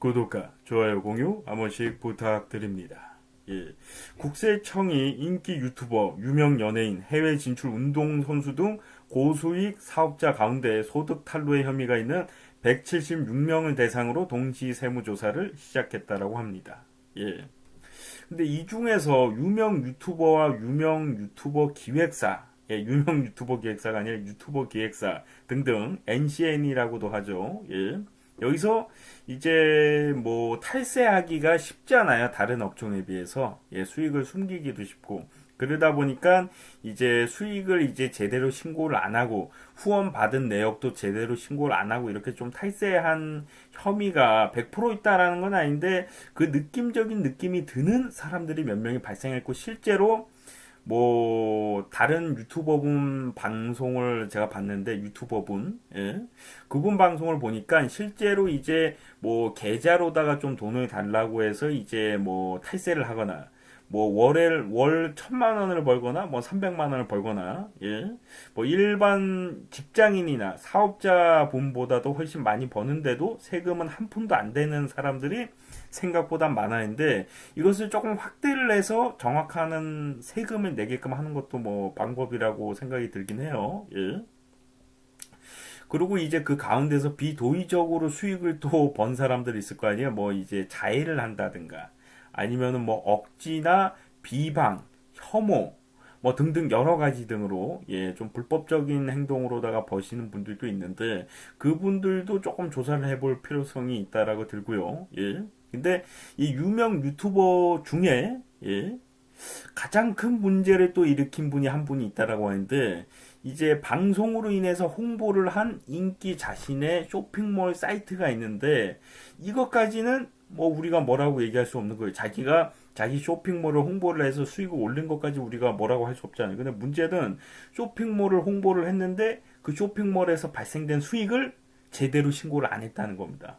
구독과 좋아요, 공유 한 번씩 부탁드립니다. 예. 국세청이 인기 유튜버, 유명 연예인, 해외 진출 운동 선수 등 고수익 사업자 가운데 소득 탈루의 혐의가 있는 176명을 대상으로 동시 세무조사를 시작했다라고 합니다. 예. 근데 이 중에서 유명 유튜버와 유명 유튜버 기획사, 예, 유명 유튜버 기획사가 아니라 유튜버 기획사 등등 NCN이라고도 하죠. 예. 여기서 이제 뭐 탈세하기가 쉽잖아요. 다른 업종에 비해서 예, 수익을 숨기기도 쉽고 그러다 보니까 이제 수익을 이제 제대로 신고를 안 하고 후원 받은 내역도 제대로 신고를 안 하고 이렇게 좀 탈세한 혐의가 100% 있다라는 건 아닌데 그 느낌적인 느낌이 드는 사람들이 몇 명이 발생했고 실제로 뭐 다른 유튜버분 방송을 제가 봤는데 유튜버분 예. 그분 방송을 보니까 실제로 이제 뭐 계좌로다가 좀 돈을 달라고 해서 이제 뭐 탈세를 하거나 뭐 월에 월 천만 원을 벌거나 뭐 삼백만 원을 벌거나 예. 뭐 일반 직장인이나 사업자 분보다도 훨씬 많이 버는데도 세금은 한 푼도 안 되는 사람들이 생각보다 많아는데 이것을 조금 확대를 해서 정확한 세금을 내게끔 하는 것도 뭐 방법이라고 생각이 들긴 해요. 예. 그리고 이제 그 가운데서 비도의적으로 수익을 또 번 사람들이 있을 거 아니에요. 뭐 이제 자해를 한다든가 아니면은 뭐 억지나 비방, 혐오 뭐 등등 여러 가지 등으로 예 좀 불법적인 행동으로다가 버시는 분들도 있는데 그분들도 조금 조사를 해볼 필요성이 있다라고 들고요. 예. 근데 이 유명 유튜버 중에 예 가장 큰 문제를 또 일으킨 분이 한 분이 있다라고 하는데 이제 방송으로 인해서 홍보를 한 인기 자신의 쇼핑몰 사이트가 있는데 이것까지는 뭐 우리가 뭐라고 얘기할 수 없는 거예요. 자기가 자기 쇼핑몰을 홍보를 해서 수익을 올린 것까지 우리가 뭐라고 할 수 없잖아요. 근데 문제는 쇼핑몰을 홍보를 했는데 그 쇼핑몰에서 발생된 수익을 제대로 신고를 안 했다는 겁니다.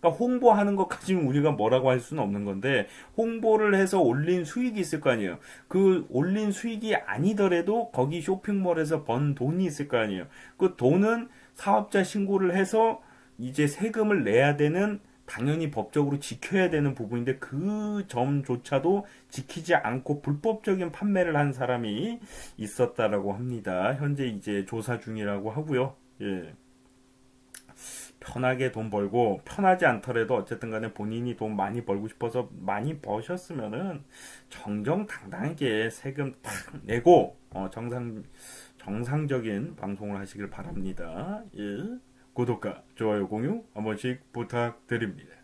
그러니까 홍보하는 것까지는 우리가 뭐라고 할 수는 없는 건데 홍보를 해서 올린 수익이 있을 거 아니에요. 그 올린 수익이 아니더라도 거기 쇼핑몰에서 번 돈이 있을 거 아니에요. 그 돈은 사업자 신고를 해서 이제 세금을 내야 되는 당연히 법적으로 지켜야 되는 부분인데 그 점조차도 지키지 않고 불법적인 판매를 한 사람이 있었다라고 합니다. 현재 이제 조사 중이라고 하고요. 예. 편하게 돈 벌고 편하지 않더라도 어쨌든 간에 본인이 돈 많이 벌고 싶어서 많이 버셨으면은 정정당당하게 세금 탁 내고 어, 정상 정상적인 방송을 하시길 바랍니다. 예. 구독과 좋아요 공유 한 번씩 부탁드립니다.